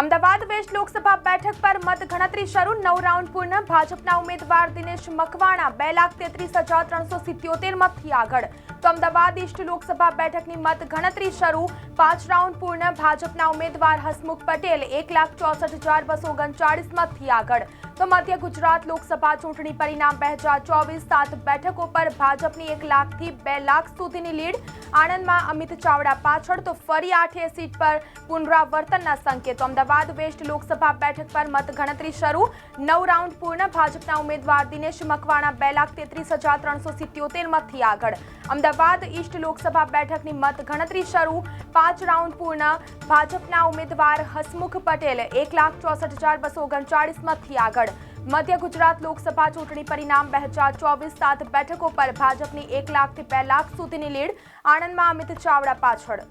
Ahmedabad waste Lok Sabha બેઠક પર મત ગણતરી શરૂ. નવ રાઉન્ડ પૂર્ણ. ભાજપના ઉમેદવાર દિનેશ મકવાણા બે લાખ તેત્રીસ હજાર ત્રણસો સિત્યોતેર મતથી આગળ. તો અમદાવાદ ઈસ્ટ લોકસભા બેઠકની મત ગણતરી શરૂ. પાંચ રાઉન્ડ પૂર્ણ. ભાજપના ઉમેદવાર હસમુખ પટેલ એક લાખ ચોસઠ હજાર બસો ઓગણચાળીસ મતથી આગળ. તો મધ્ય ગુજરાત લોકસભા ચૂંટણી પરિણામ બે હજાર ચોવીસ સાત બેઠકો પર ભાજપની એક લાખથી બે લાખ સુધીની લીડ. આણંદમાં અમિત ચાવડા પાછળ તો ફરી આઠે સીટ પર પુનરાવર્તનના સંકેતો. અમદાવાદ વેસ્ટ લોકસભા બેઠક પર મત ગણતરી શરૂ. નવ રાઉન્ડ પૂર્ણ. ભાજપના ઉમેદવાર દિનેશ મકવાણા બે લાખ તેત્રીસ હજાર ત્રણસો સિત્યોતેર મતથી આગળ. અમદાવાદ ઈસ્ટ લોકસભા બેઠકની મત ગણતરી શરૂ. પાંચ રાઉન્ડ પૂર્ણ. ભાજપના ઉમેદવાર હસમુખ પટેલ એક લાખ ચોસઠ હજાર બસો ઓગણચાળીસ મતથી આગળ. મધ્ય ગુજરાત લોકસભા ચૂંટણી પરિણામ બે હજાર ચોવીસ સાત બેઠકો પર ભાજપની એક લાખથી બે લાખ સુધીની લીડ. આણંદમાં અમિત ચાવડા પાછળ.